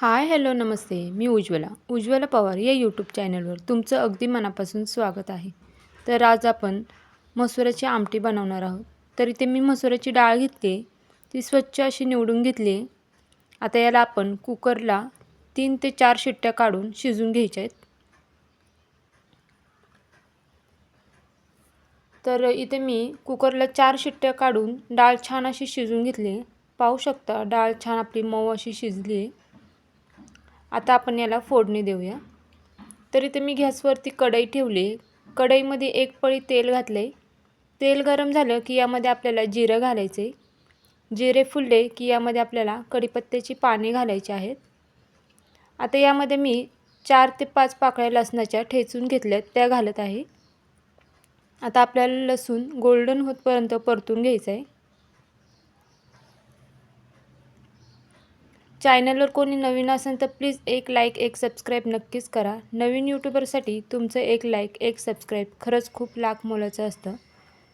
हाय hello नमस्ते. मी उज्ज्वला. उज्ज्वला पवार या यूट्यूब चॅनलवर तुमचं अगदी मनापासून स्वागत आहे. तर आज आपण मसुराची आमटी बनवणार आहोत. तर इथे मी मसुराची डाळ घेतली ती स्वच्छ अशी निवडून घेतली. आहे आता याला आपण कुकरला तीन ते चार शिट्ट्या काढून शिजून घ्यायच्या आहेत. तर इथे मी कुकरला चार शिट्ट्या काढून डाळ छान अशी शिजून घेतली. पाहू शकता डाळ छान आपली मऊ अशी शिजली. आहे आता आपण याला फोडणी देऊया. तर इथे मी गॅसवरती कढई ठेवली. कढईमध्ये एक पळी तेल घातले. तेल गरम झालं की यामध्ये आपल्याला जिरं घालायचे. जिरे फुलले की यामध्ये आपल्याला कढीपत्त्याची पाने घालायची आहेत. आता यामध्ये मी चार ते पाच पाकळ्या लसणाच्या ठेचून घेतल्यात त्या घालत आहे. आता आपल्याला लसूण गोल्डन होतपर्यंत परतून घ्यायचं आहे चॅनलवर कोणी नवीन असेल तर प्लीज एक लाईक एक सबस्क्राईब नक्कीच करा. नवीन यूट्यूबरसाठी तुमचं एक लाईक एक सबस्क्राईब खरंच खूप लाख मोलाचं असतं.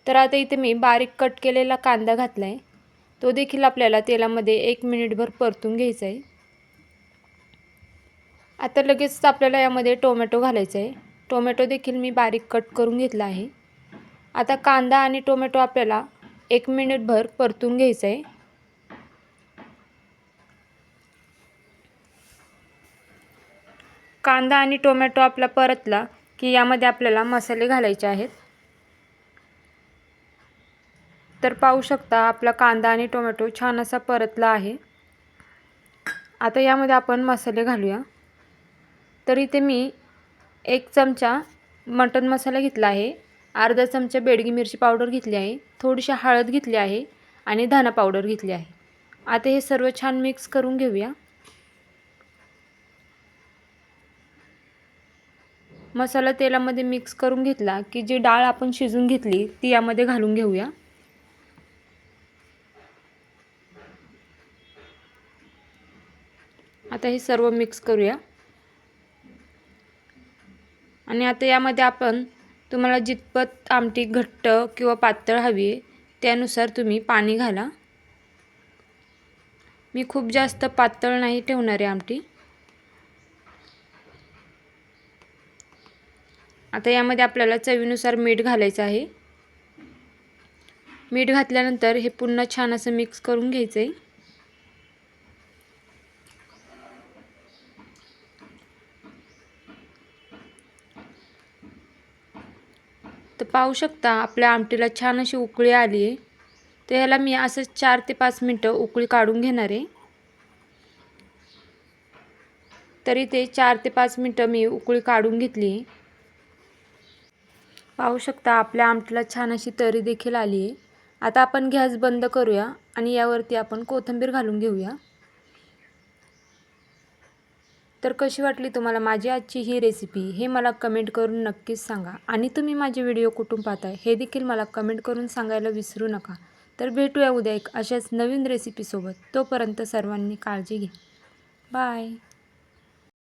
तर आता इथे मी बारीक कट केलेला कांदा घातला आहे तो देखील आपल्याला तेलामध्ये एक मिनिटभर परतून घ्यायचा आहे आता लगेच आपल्याला यामध्ये टोमॅटो घालायचा आहे टोमॅटो देखील मी बारीक कट करून घेतला आहे. आता कांदा आणि टोमॅटो आपल्याला एक मिनिटभर परतून घ्यायचं आहे कांदा आणि टोमॅटो आपला परतला की यामध्ये आपल्याला मसाले घालायचे आहेत. तर पाहू शकता आपला कांदा आणि टोमॅटो छान असा परतला आहे. आता यामध्ये आपण मसाले घालूया. तर इथे मी एक चमचा मटन मसाला घेतला आहे. अर्धा चमचा बेडगी मिरची पावडर घेतली आहे. थोडीशी हळद घेतली आहे आणि धना पावडर घेतली आहे. आता हे सर्व छान मिक्स करून घेऊया. मसाला तेलामध्ये मिक्स करून घेतला की जी डाळ आपण शिजून घेतली ती यामध्ये घालून घेऊया. आता हे सर्व मिक्स करूया. आणि आता यामध्ये आपण तुम्हाला जितपत आमटी घट्ट किंवा पातळ हवी आहे त्यानुसार तुम्ही पाणी घाला. मी खूप जास्त पातळ नाही ठेवणार आहे आमटी. आता यामध्ये आपल्याला चवीनुसार मीठ घालायचं आहे. मीठ घातल्यानंतर हे पुन्हा छान असं मिक्स करून घ्यायचं आहे तर पाहू शकता आपल्या आमटीला छान अशी उकळी आली आहे. तर ह्याला मी असंच चार ते पाच मिनटं उकळी काढून घेणार आहे. तरी ते चार ते पाच मिनटं मी उकळी काढून घेतली पाहू शकता आपल्या आमटीला छान अशी तरी देखील आली आहे. आता आपण गॅस बंद करूया आणि यावरती आपण कोथिंबीर घालून घेऊया. तर कशी वाटली तुम्हाला माझी आजची ही रेसिपी हे मला कमेंट करून नक्कीच सांगा. आणि तुम्ही माझे व्हिडिओ कुठून पाहताय हे देखील मला कमेंट करून सांगायला विसरू नका. तर भेटूया उद्या एक अशाच नवीन रेसिपीसोबत तोपर्यंत सर्वांनी काळजी घ्या. बाय